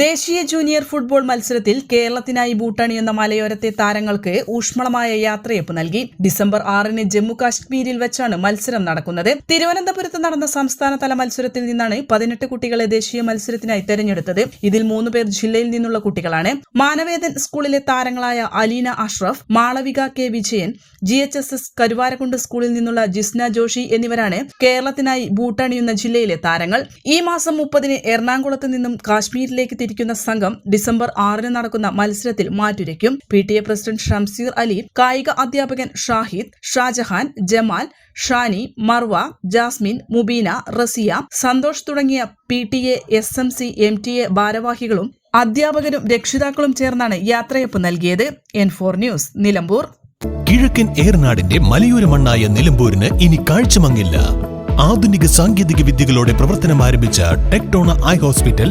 ദേശീയ junior football മത്സരത്തിൽ കേരളത്തിനായി ബൂട്ടണിയുന്ന മലയോരത്തെ താരങ്ങൾക്ക് ഊഷ്മളമായ യാത്രയപ്പ് നൽകി. ഡിസംബർ ആറിന് ജമ്മു കാശ്മീരിൽ വെച്ചാണ് മത്സരം നടക്കുന്നത്. തിരുവനന്തപുരത്ത് നടന്ന സംസ്ഥാനതല മത്സരത്തിൽ നിന്നാണ് പതിനെട്ട് കുട്ടികളെ ദേശീയ മത്സരത്തിനായി തെരഞ്ഞെടുത്തത്. ഇതിൽ മൂന്ന് പേർ ജില്ലയിൽ നിന്നുള്ള കുട്ടികളാണ്. മാനവേദൻ സ്കൂളിലെ താരങ്ങളായ Aleena Ashraf Malavika K Vijayan G H S S Karuvarakundu സ്കൂളിൽ നിന്നുള്ള ജിസ്ന ജോഷി എന്നിവരാണ് കേരളത്തിനായി ബൂട്ടണിയുന്ന ജില്ലയിലെ താരങ്ങൾ. ഈ മാസം മുപ്പതിന് എറണാകുളത്ത് നിന്നും കാശ്മീരിലേക്ക് തിരിക്കുന്ന സംഘം ഡിസംബർ ആറിന് നടക്കുന്ന മത്സരത്തിൽ മാറ്റുരയ്ക്കും. P T A president Shamseer Ali കായിക അധ്യാപകൻ ഷാഹിദ് ഷാജഹാൻ ജമാൽ ഷാനി മർവ ജാസ്മിൻ മുബീന റസിയ സന്തോഷ് തുടങ്ങിയ P T A S M C M T A ഭാരവാഹികളും അധ്യാപകരും രക്ഷിതാക്കളും ചേർന്നാണ് യാത്രയപ്പ് നൽകിയത്. N four news Nilambur. കിഴക്കൻ ഏറനാടിന്റെ മലയോര മണ്ണായ നിലമ്പൂരിന് ഇനി കാഴ്ചമങ്ങില്ല. ആധുനിക സാങ്കേതിക വിദ്യകളോടെ പ്രവർത്തനം ആരംഭിച്ച ടെക്ടോണ ഐ ഹോസ്പിറ്റൽ